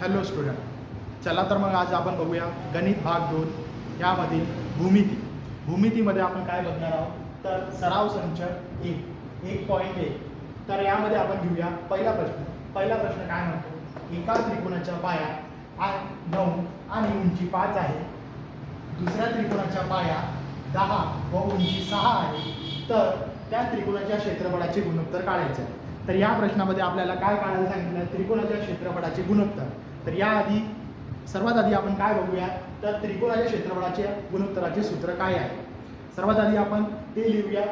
Hello student चला तर मग आज आपण बघूया गणित भाग दोन यामधील भूमिती. भूमितीमध्ये आपण काय बघणार आहोत? तर सराव संच एक एक पॉईंट एक. तर यामध्ये आपण घेऊया पहिला प्रश्न. पहिला प्रश्न काय म्हणतो? एका त्रिकोणाच्या पाया आठ नऊ आणि उंची पाच आहे. दुसऱ्या त्रिकोणाच्या पाया दहा व उंची सहा आहे. तर त्या त्रिकोणाच्या क्षेत्रफळाचे गुणोत्तर काढायचे. आहे तर या प्रश्नामध्ये आपल्याला काय काढायला सांगितलं? त्रिकोणाच्या क्षेत्रफळाचे गुणोत्तर. तर याआधी सर्वात आधी आपण काय बघूया? तर त्रिकोणाच्या क्षेत्रफळाचे गुणोत्तराचे सूत्र काय आहे? सर्वात आधी आपण ते लिहूया.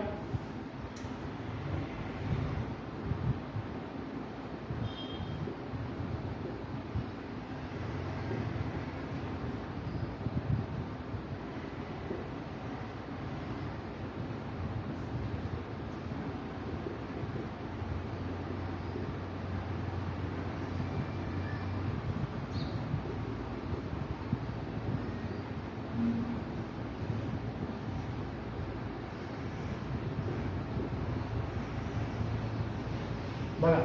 बघा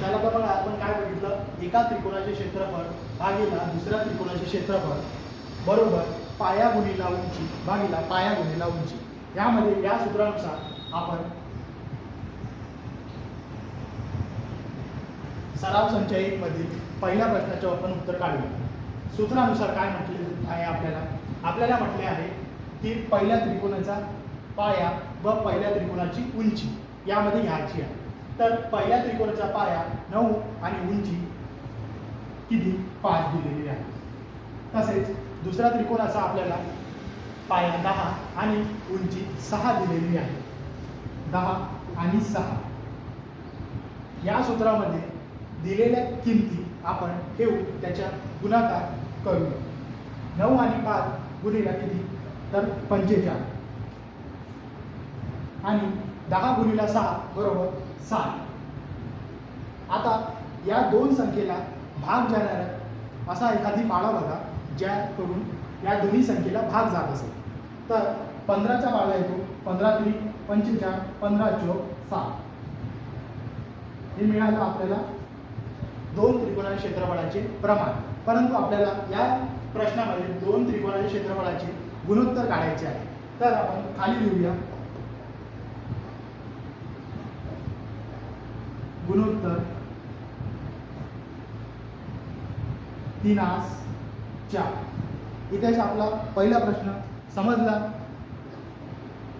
त्याला तर बघा आपण काय बघितलं? एका त्रिकोणाचे क्षेत्रफळ भागीला दुसऱ्या त्रिकोणाचे क्षेत्रफळ बरोबर पाया गुणीला उंची भागीला पाया गुणीला उंची. यामध्ये या सूत्रानुसार आपण सराव संच एक मधील पहिल्या प्रश्नाचे आपण उत्तर काढूया. सूत्रानुसार काय म्हटले आहे आपल्याला? आपल्याला म्हटले आहे की पहिल्या त्रिकोणाचा पाया व पहिल्या त्रिकोणाची उंची. यामध्ये घ्यायची आहे. तर पहिल्या त्रिकोणाचा पाया नऊ आणि उंची किती? पाच दिलेली आहे. तसेच दुसरा त्रिकोणाचा आपल्याला पाया दहा आणि उंची सहा दिलेली आहे. दहा आणि सहा. या सूत्रामध्ये दिलेल्या किमती आपण ठेवू त्याच्या गुणाकार करूया नऊ आणि पाच गुणिला किती? तर पंचेचाळ आणि दहा गुणिला सहा बरोबर साठ. आता या दोन संख्येला भाग जाणारा असा एखादी पाळा बघा ज्याकडून या दोन्ही संख्येला भाग जात असेल. तर पंधराचा पाळा येतो पंधरा त्रिक पंचेचाळ पंधरा चो सात हे मिळालं आपल्याला दोन त्रिकोणाच्या क्षेत्रफळाचे प्रमाण. परंतु आपल्याला या प्रश्नामध्ये दोन त्रिकोणाच्या क्षेत्रफळाचे गुणोत्तर काढायचे आहे. तर आपण खाली लिहूया. गुणोत्तर. तीनास चार. इतिहास आपला पहिला प्रश्न समजला.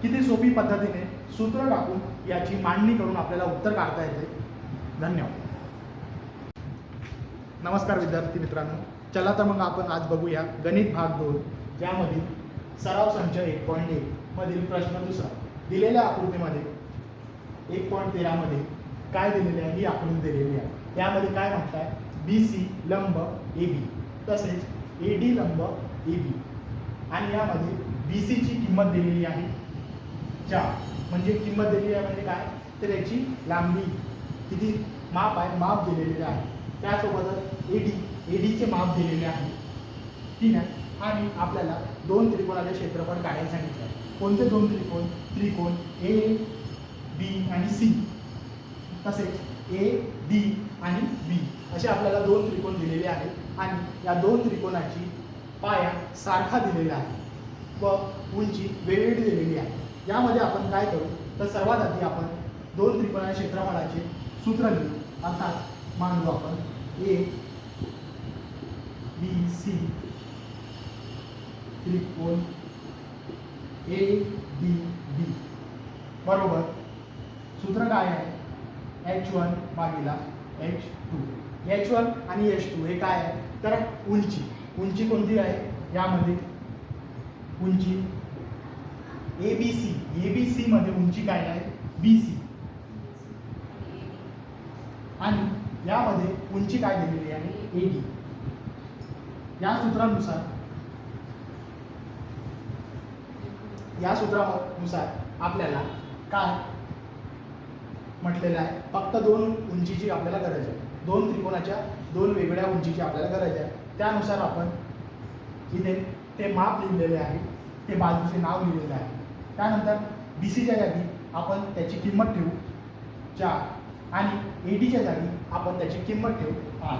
किती सोपी पद्धतीने सूत्र टाकून याची मांडणी करून आपल्याला उत्तर काढता येते. धन्यवाद. नमस्कार विद्यार्थी मित्रांनो. चला तर मग आपण आज बघूया गणित भाग दोन ज्यामधील सराव संच एक पॉईंट एक मधील प्रश्न दुसरा. दिलेल्या आकृतीमध्ये एक पॉईंट तेरामध्ये काय दिलेले आहे ही आकृती दिलेली आहे. त्यामध्ये काय म्हणताय बी सी लंब ए बी तसेच ए डी लंब ए बी आणि यामध्ये बी सीची किंमत दिलेली आहे. चार. म्हणजे किंमत दिलेली आहे म्हणजे काय? तर याची लांबी. किती? माप आहे माप दिलेले आहे. त्यासोबतच ए डी ए डीचे माप दिलेले आहे. ठीक आहे? आणि आपल्याला दोन त्रिकोणाचे क्षेत्रफळ काढायला सांगितलं आहे. कोणते दोन त्रिकोण? त्रिकोण ए बी आणि सी तसेच ए डी आणि बी असे आपल्याला दोन त्रिकोण दिलेले आहेत आणि या दोन त्रिकोणाची पाया सारखा दिलेला आहे व उंची वेगवेगळी दिलेली आहे. यामध्ये आपण काय करू? तर सर्वात आधी आपण दोन त्रिकोणा क्षेत्रफळाचे सूत्र लिहू. अर्थात मांडू आपण ए बी सी त्रिकोण ए डी बी बरोबर? सूत्र काय आहे? एच वन भागीला एच टू एच वन आणि एच टू हे काय आहे? तर उंची. उंची कोणती आहे? यामध्ये. उंची. A B C A B C मध्ये उंची काय आहे? बी सी आणि यामध्ये उंची काय दिलेली आहे? ए डी या सूत्रानुसार या सूत्रानुसार आपल्याला काय म्हटलेलं आहे. फक्त दोन उंचीची आपल्याला गरज आहे. दोन त्रिकोणाच्या दोन वेगळ्या उंचीची आपल्याला गरज आहे. त्यानुसार आपण इथे ते माप लिहिलेले आहे. ते बाजूचे नाव लिहिलेलं आहे. त्यानंतर बी सीच्या जागी आपण त्याची किंमत ठेवू. चार. आणि ए डीच्या जागी आपण त्याची किंमत ठेवू. आठ.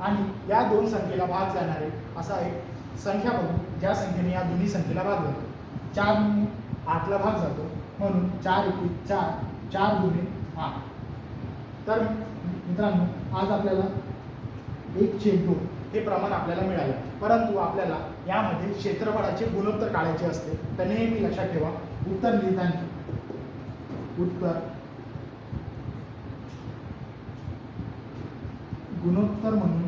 आणि या दोन संख्येला भाग जाणारे असा एक संख्या बघू. ज्या संख्येने या दोन्ही संख्येला भाग जातो. चार आठला भाग जातो. म्हणून चार एकवीस चार. चार गुणे आठ तर मित्रांनो आज आपल्याला एक दोन हे प्रमाण आपल्याला मिळालं. परंतु आपल्याला यामध्ये क्षेत्रफळाचे गुणोत्तर काढायचे असते. तर नेहमी लक्षात ठेवा. उत्तर लिहिताना. उत्तर. गुणोत्तर म्हणून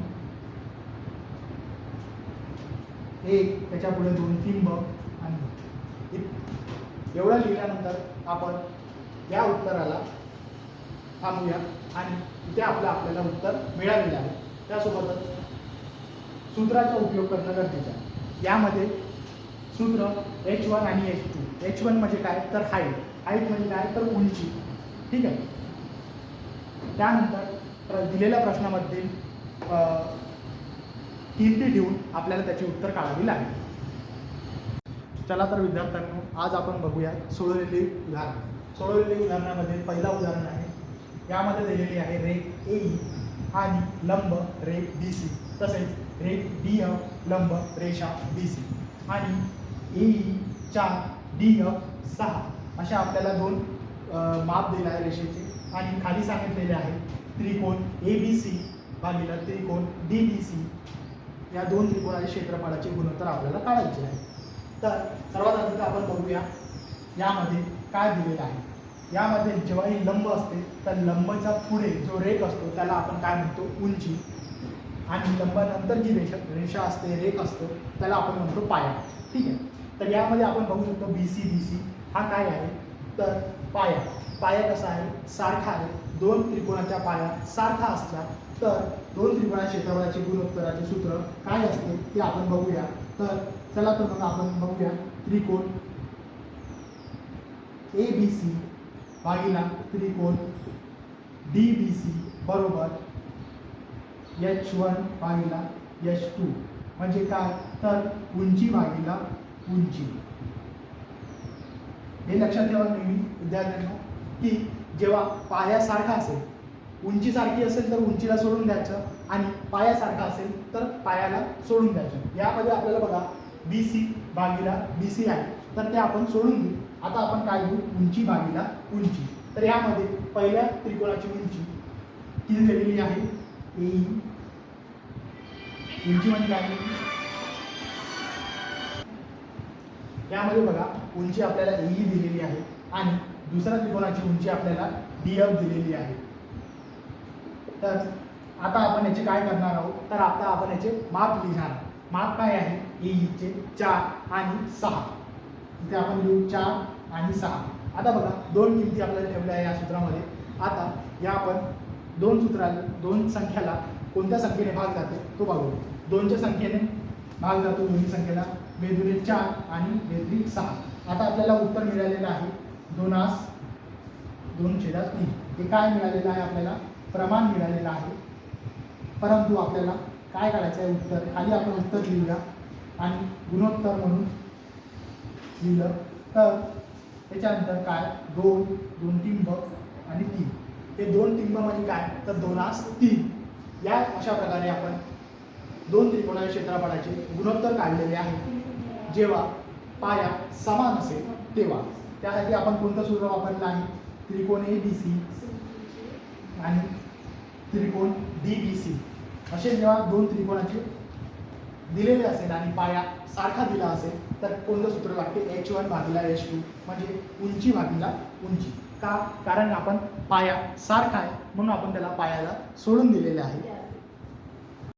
एक त्याच्या पुढे दोन तिंब आणि एवढं लिहिल्यानंतर आपण या उत्तराला थांबूया आणि इथे आपलं आपल्याला उत्तर मिळालेलं आहे. त्यासोबतच सूत्राचा उपयोग करणं गरजेचं आहे. यामध्ये सूत्र एच वन आणि एच टू एच वन म्हणजे काय? तर हाईट हाईट म्हणजे काय? तर उंची. ठीक आहे? त्यानंतर प्र दिलेल्या प्रश्नामध्ये किमती ठेवून आपल्याला त्याची उत्तर काढावी लागेल. चला तर विद्यार्थ्यांनो आज आपण बघूया सोडवलेली उदाहरण सोडवलेल्या उदाहरणामध्ये पहिला उदाहरण आहे. यामध्ये दिलेली आहे रेक ए आणि लंब रेख बी सी तसेच रेख डी एफ लंब रेषा बी सी आणि ए चार डी एफ सहा. अशा आपल्याला दोन माप दिला आहे रेषेचे. आणि खाली सांगितलेले आहे त्रिकोण ए बी सी भागीला त्रिकोण डी बी सी या दोन त्रिकोणाच्या क्षेत्रफळाचे गुणोत्तर आपल्याला काढायचे आहे. तर सर्वात आधी तर आपण बघूया यामध्ये काय दिलेलं आहे. यामध्ये जेव्हा ही लंब असते तर लंबच्या पुढे जो रेख असतो त्याला आपण काय म्हणतो? उंची. आणि लंबानंतर जी रेषा रेषा असते रेख असतो त्याला आपण म्हणतो पाया. ठीक आहे? तर यामध्ये आपण बघू शकतो बी सी बी सी हा काय आहे? तर पाया. पाया कसा आहे? सारखा आहे. दोन त्रिकोणाच्या पाया सारखा असला तर दोन त्रिकोणा क्षेत्रफळाचे गुणोत्तराचे सूत्र काय असते ते आपण बघूया. तर चला तर मग आपण बघूया त्रिकोण ए बी सी भागीला त्रिकोण डी बी सी बरोबर एच वन भागीला एच टू म्हणजे काय? तर उंची भागीला उंची. हे लक्षात ठेवा नेहमी विद्यार्थ्यांना की जेव्हा पायासारखा असेल उंचीसारखी असेल तर उंचीला सोडून द्यायचं आणि पायासारखा असेल तर पायाला सोडून द्यायचं. यामध्ये आपल्याला बघा बी सी भागीला बी सी आहे. तर ते आपण सोडून देऊ. आता आपण काय घेऊ? उंची भागीला उंची. तर यामध्ये पहिल्या त्रिकोणाची उंची किती दिलेली आहे? ए. उंची म्हणजे काय? यामध्ये बघा उंची आपल्याला ए दिलेली आहे आणि दुसऱ्या त्रिकोणाची उंची आपल्याला डी एफ दिलेली आहे. तर आता आपण याचे काय करणार आहोत? तर आता आपण याचे माप लिहिणार माप काय आहे? एईचे चार आणि सहा. इथे आपण लिहू चार आणि सहा. आता बघा दोन किमती आपल्याला ठेवल्या आहे या सूत्रामध्ये. आता या आपण दोन सूत्राला दोन संख्याला कोणत्या संख्येने भाग जाते तो बघू. दोनच्या संख्येने भाग जातो दोन्ही संख्येला. बेदुरे चार आणि मेदुरी सहा. आता आपल्याला उत्तर मिळालेलं आहे दोनास दोन छेदात तीन. हे काय मिळालेलं आहे आपल्याला? प्रमाण मिळालेलं आहे. परंतु आपल्याला काय काढायचं आहे उत्तर? खाली आपण उत्तर लिहूया. आणि गुणोत्तर म्हणून लिहिलं. तर त्याच्यानंतर काय? दोन दोन टिंब आणि तीन. हे दोन टिंब म्हणजे काय? तर दोनास तीन. या अशा प्रकारे आपण दोन त्रिकोणाच्या क्षेत्रफळाचे गुणोत्तर काढलेले आहे. जेव्हा पाया समान असेल तेव्हा. त्यासाठी आपण कोणतं सूत्र वापरलं आहे? त्रिकोण ए बी सी आणि त्रिकोण डी बी सी असे जेव्हा दोन त्रिकोणाचे दिलेले असेल आणि पाया सारखा दिला असेल तर कोणतं सूत्र लागते एच वन भागीला एच टू म्हणजे उंची भागीला उंची. का? कारण आपण पाया सारखा आहे म्हणून आपण त्याला पायाला सोडून दिलेले आहे.